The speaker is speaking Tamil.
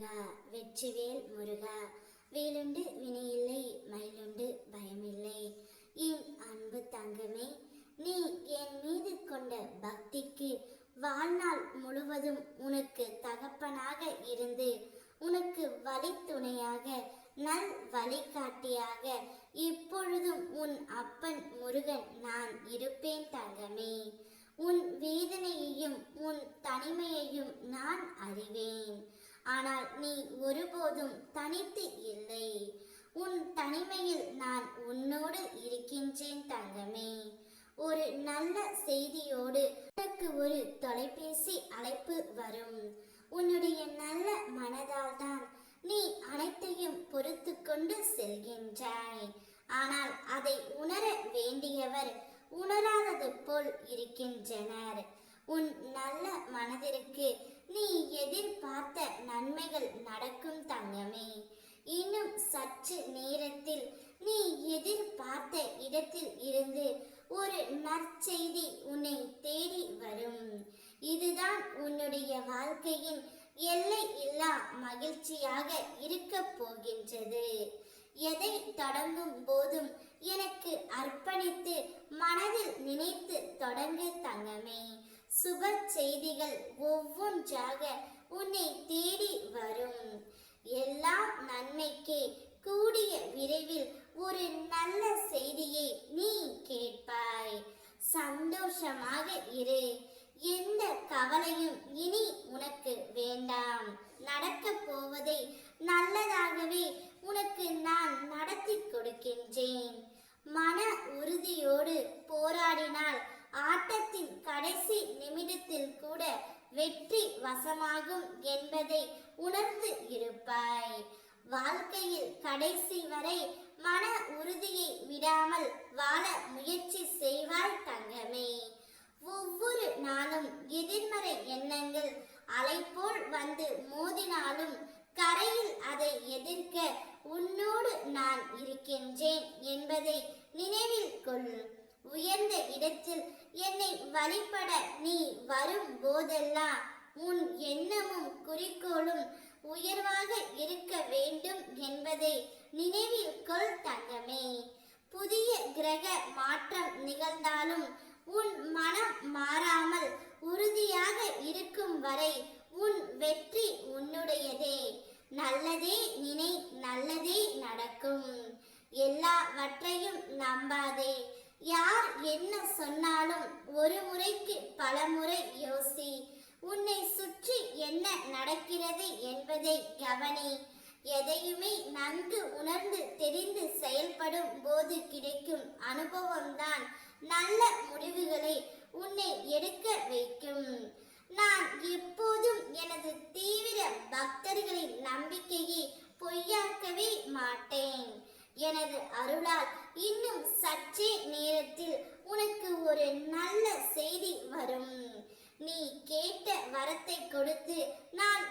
முருகா வெற்றிவேல் முருகா. வேலுண்டு வினையில்லை மயிலுண்டு பயமில்லை. என் அன்பு தங்கமே நீ என் மீது கொண்ட பக்திக்கு வாழ்நாள் முழுவதும் உனக்கு தகப்பனாக இருந்து உனக்கு வழித்துணையாக நல் வழிகாட்டியாக இப்பொழுதும் உன் அப்பன் முருகன் நான் இருப்பேன் தங்கமே. உன் வேதனையையும் உன் தனிமையையும் நான் அறிவேன். ஆனால் நீ ஒருபோதும் தனித்து இல்லை. உன் தனிமையில் நான் உன்னோடு இருக்கின்றேன் தங்கமே. ஒரு நல்ல செய்தியோடு உனக்கு ஒரு தொலைபேசி அழைப்பு வரும். உன்னுடைய நல்ல மனதால் தான் நீ அனைத்தையும் பொறுத்து கொண்டு செல்கின்றாய். ஆனால் அதை உணர வேண்டியவர் உணராதது போல் இருக்கின்றனர். உன் நல்ல மனதிற்கு நீ எதிர்பார்த்த நன்மைகள் நடக்கும் தங்கமே. இன்னும் சற்று நேரத்தில் நீ எதிர்பார்த்த இடத்தில் இருந்து ஒரு நற்செய்தி உன்னை தேடி வரும். இதுதான் உன்னுடைய வாழ்க்கையின் எல்லை இல்லா மகிழ்ச்சியாக இருக்க போகின்றது. எதை தொடங்கும் போதும் எனக்கு அர்ப்பணித்து மனதில் நினைத்து தொடங்கு தங்கமே. சுப செய்திகள் ஒவ்வொன்றாக உன்னை தேடி வரும். எல்லா நன்மைக்கே கூடிய விரைவில் ஒரு நல்ல செய்தியை நீ கேட்பாய். சந்தோஷமாக இரு. எந்த கவலையும் இனி உனக்கு வேண்டாம். நடக்க போவதை நல்லதாகவே உனக்கு வெற்றி வசமாகும் என்பதை உணர்ந்து இருப்பாய். வாழ்க்கையில் கடைசி வரை மன உறுதியை விடாமல் வாழ முயற்சி செய்வாய் தங்கமே. ஒவ்வொரு நாளும் எதிர்மறை எண்ணங்கள் அலைபோல் வந்து மோதினாலும் கரையில் அதை எதிர்க்க உன்னோடு நான் இருக்கின்றேன் என்பதை நினைவில் உயர்ந்த இடத்தில் என்னை வழிபட நீ வரும் போதெல்லாம் உன் எண்ணமும் குறிக்கோளும் உயர்வாக இருக்க வேண்டும் என்பதை நினைவில் கொள் தங்கமே. புதிய கிரக மாற்றம் நிகழ்ந்தாலும் உன் மனம் மாறாமல் உறுதியாக இருக்கும் வரை உன் வெற்றி உன்னுடையதே. நல்லதே நினை நல்லதே நடக்கும். எல்லாவற்றையும் நம்பாதே. யார் என்ன சொன்னாலும் ஒரு முறைக்கு பல முறை யோசி. உன்னை சுற்றி என்ன நடக்கிறது என்பதை கவனி. எதையுமே நன்கு உணர்ந்து தெரிந்து செயல்படும் போது கிடைக்கும் அனுபவம்தான் நல்ல முடிவுகளை உன்னை எடுக்க வைக்கும். நான் எப்போதும் எனது தீவிர பக்தர்களின் நம்பிக்கையை பொய்யாக்கவே மாட்டேன். எனது அருளால் இன்னும் சற்றே நீ செய்தி வரும். நீ கேட்ட வரத்தை கொடுத்து நான்